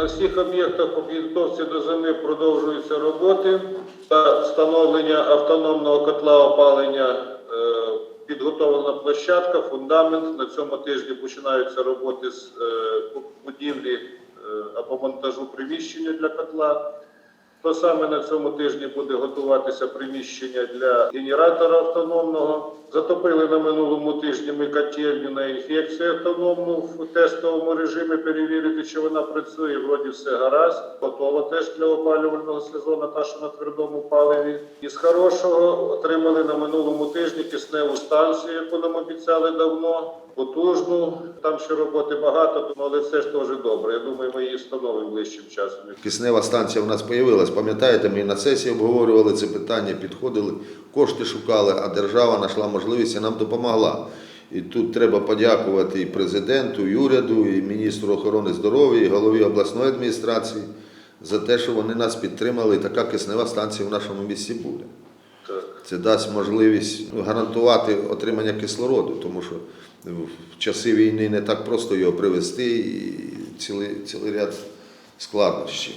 На всіх об'єктах по підготовці до зими продовжуються роботи та встановлення автономного котла опалення. е, Підготовлена площадка, фундамент. На цьому тижні починаються роботи з е, будівлі е, або монтажу приміщення для котла. То саме на цьому тижні буде готуватися приміщення для генератора автономного. Затопили на минулому тижні ми котельню на інфекцію автономну в тестовому режимі перевірити, чи вона працює. Вроді все гаразд. Готова теж для опалювального сезону, та що на твердому паливі. Із хорошого отримали на минулому тижні кисневу станцію, яку нам обіцяли давно. Потужну, там ще роботи багато, але це ж теж добре. Я думаю, ми її встановимо ближчим часом. Киснева станція у нас з'явилась. Пам'ятаєте, ми на сесії обговорювали це питання, підходили, кошти шукали, а держава знайшла можливість і нам допомогла. І тут треба подякувати і президенту, і уряду, і міністру охорони здоров'я, і голові обласної адміністрації за те, що вони нас підтримали. І така киснева станція в нашому місті буде. Це дасть можливість гарантувати отримання кислороду, тому що в часи війни не так просто його привезти і цілий, цілий ряд складнощів.